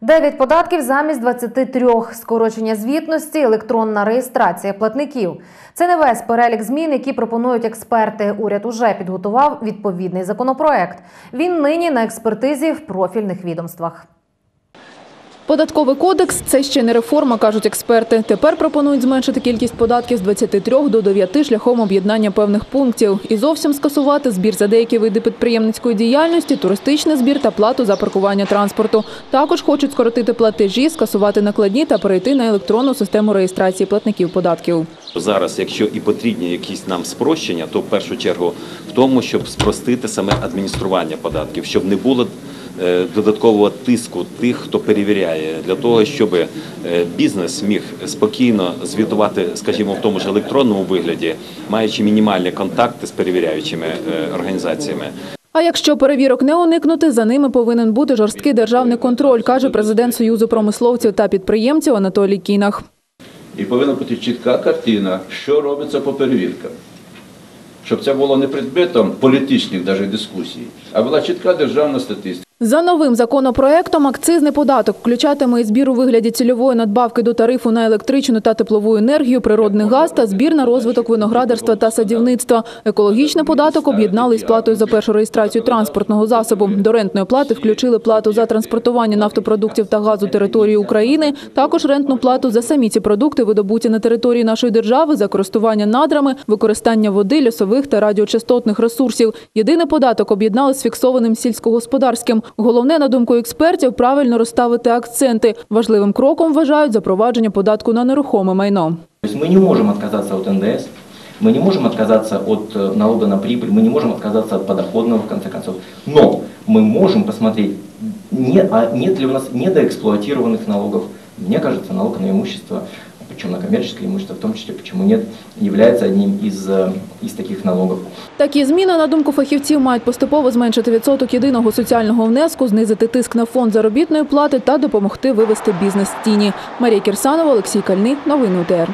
Дев'ять податків замість 23. Скорочення звітності, електронна реєстрація платників. Це не весь перелік змін, які пропонують експерти. Уряд уже підготував відповідний законопроект. Він нині на експертизі в профільних відомствах. Податковий кодекс це ще не реформа, кажуть експерти. Тепер пропонують зменшити кількість податків з 23 до 9 шляхом об'єднання певних пунктів і зовсім скасувати збір за деякі види підприємницької діяльності, туристичний збір та плату за паркування транспорту. Також хочуть скоротити платежі, скасувати накладні та перейти на електронну систему реєстрації платників податків. Зараз, якщо і потрібні якісь нам спрощення, то в першу чергу в тому, щоб спростити саме адміністрування податків, щоб не було додаткового тиску тих, хто перевіряє, для того, щоб е, бізнес міг спокійно звітувати, скажімо, в тому ж електронному вигляді, маючи мінімальні контакти з перевіряючими е, організаціями. А якщо перевірок не уникнути, за ними повинен бути жорсткий державний контроль, каже президент Союзу промисловців та підприємців Анатолій Кінах. І повинна бути чітка картина, що робиться по перевіркам. Щоб це було не предметом політичних даже дискусій, а була чітка державна статистика. За новим законопроектом акцизний податок включатиме і збір у вигляді цільової надбавки до тарифу на електричну та теплову енергію, природний газ та збір на розвиток виноградарства та садівництва. Екологічний податок об'єднали з платою за першу реєстрацію транспортного засобу. До рентної плати включили плату за транспортування нафтопродуктів та газу території України, також рентну плату за самі ці продукти, видобуті на території нашої держави, за користування надрами, використання води, лісових та радіочастотних ресурсів. Єдиний податок об'єднали з фіксованим сільськогосподарським. Головне, на думку експертів, правильно розставити акценти. Важливим кроком вважають запровадження податку на нерухоме майно. То есть мы не можем отказаться от НДС, мы не можем отказаться от э, налога на прибыль, мы не можем отказаться от подоходного, в конце концов. Но мы можем посмотреть, не, а нет ли у нас недоэксплуатированных налогов. Мне кажется, налог на имущество, причем на коммерческое имущество в том числе, почему нет, является одним из, із из таких налогов. Такі зміни, на думку фахівців, мають поступово зменшити відсоток єдиного соціального внеску, знизити тиск на фонд заробітної плати та допомогти вивести бізнес з тіні. Марія Кірсанова, Олексій Кальний. Новини УТР.